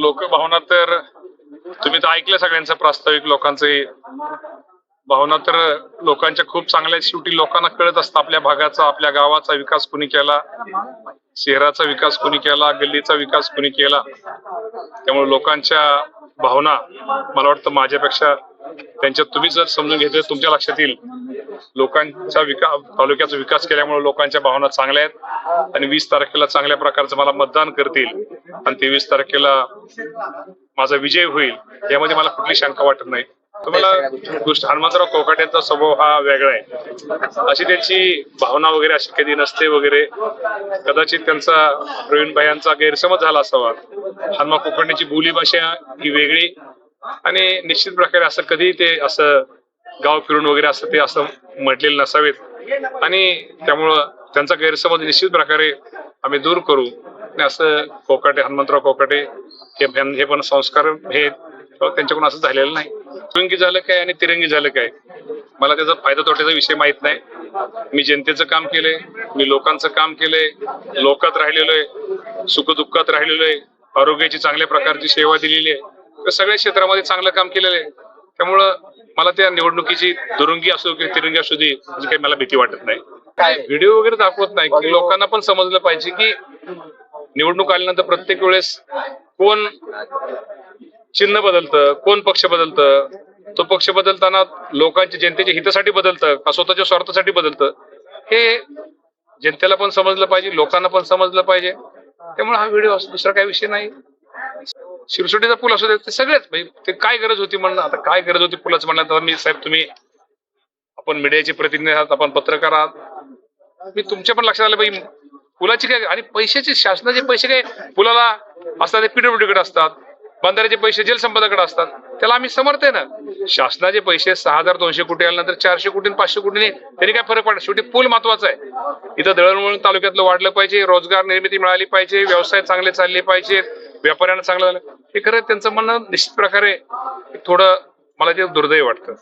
लोकभावना तर तुम्ही तर ऐकलं सगळ्यांचं प्रास्ताविक लोकांचे भावना तर लोकांच्या खूप चांगल्या शेवटी लोकांना कळत असतं आपल्या भागाचा आपल्या गावाचा विकास कुणी केला? शहराचा विकास कुणी केला? गल्लीचा विकास कुणी केला? त्यामुळे लोकांच्या भावना मला वाटतं माझ्यापेक्षा त्यांच्यात तुम्ही जर समजून घेतले तुमच्या लक्षात येईल. लोकांचा विकास तालुक्याचा विकास केल्यामुळे लोकांच्या भावना चांगल्या आहेत आणि वीस तारखेला चांगल्या प्रकारचं मला मतदान करतील आणि तेवीस तारखेला माझा विजय होईल यामध्ये मला कुठली शंका वाटत नाही. तुम्हाला गोष्ट हनुमंतराव कोकाटेंचा स्वभाव हा वेगळा आहे. अशी त्यांची भावना वगैरे अशी कधी नसते वगैरे. कदाचित त्यांचा प्रवीण यांचा गैरसमज झाला असावा. हनुमा कोकणची बोलीभाषा ही वेगळी. आणि निश्चित प्रकारे असं कधी ते असं गाव फिरून वगैरे असं ते असं म्हटलेले नसावेत. आणि त्यामुळं त्यांचा गैरसमज निश्चित प्रकारे आम्ही दूर करू. आणि असं कोकाटे हनुमंतराव कोकाटे हे हे पण संस्कार हे त्यांच्याकडून असं झालेलं नाही. तुंगी झालं काय आणि तिरंगी झालं काय? मला त्याचा फायदा तोट्याचा विषय माहीत नाही. मी जनतेचं काम केलंय मी लोकांचं काम केलंय लोकात राहिलेलो आहे सुखदुःखात राहिलेलो आहे आरोग्याची चांगल्या प्रकारची सेवा दिलेली आहे. तर सगळ्या क्षेत्रामध्ये चांगलं काम केलेलं आहे. त्यामुळं मला त्या निवडणुकीची दुरुंगी असो किंवा तिरंगी असू दे याची काही मला भीती वाटत नाही. व्हिडिओ वगैरे दाखवत नाही. की लोकांना पण समजलं पाहिजे की निवडणूक आल्यानंतर प्रत्येक वेळेस कोण चिन्ह बदलतं कोण पक्ष बदलतं? तो पक्ष बदलताना लोकांच्या जनतेच्या हितासाठी बदलतं का स्वतःच्या स्वार्थासाठी बदलतं? हे जनतेला पण समजलं पाहिजे लोकांना पण समजलं पाहिजे. त्यामुळे हा व्हिडिओ दुसरा काही विषय नाही. शिरसोटीचा पूल असू दे ते सगळेच. म्हणजे ते काय गरज होती म्हणणं आता काय गरज होती पुलाचं म्हणलं तर मी साहेब तुम्ही आपण मीडियाचे प्रतिनिधी आहात आपण पत्रकार आहात. मी तुमच्या पण लक्षात आलं बाई पुलाची काय आणि पैशाचे शासनाचे पैसे काय पुलाला असतात ते पीडब्ल्यूडीकडे कडे असतात बंधाऱ्याचे पैसे जलसंपदाकडे असतात त्याला आम्ही समर्थ आहे ना. शासनाचे पैसे सहा हजार दोनशे कोटी आल्यानंतर चारशे कोटी पाचशे कोटीने त्यांनी काय फरक पडला शेवटी पूल महत्त्वाचा आहे. इथं दळणवळण तालुक्यातलं वाढलं पाहिजे रोजगार निर्मिती मिळाली पाहिजे व्यवसाय चांगले चालले पाहिजेत. व्यापाऱ्यांना चांगलं झालं. हे खरं त्यांचं म्हणणं निश्चित प्रकारे थोडं मला ते दुर्दैव वाटतं.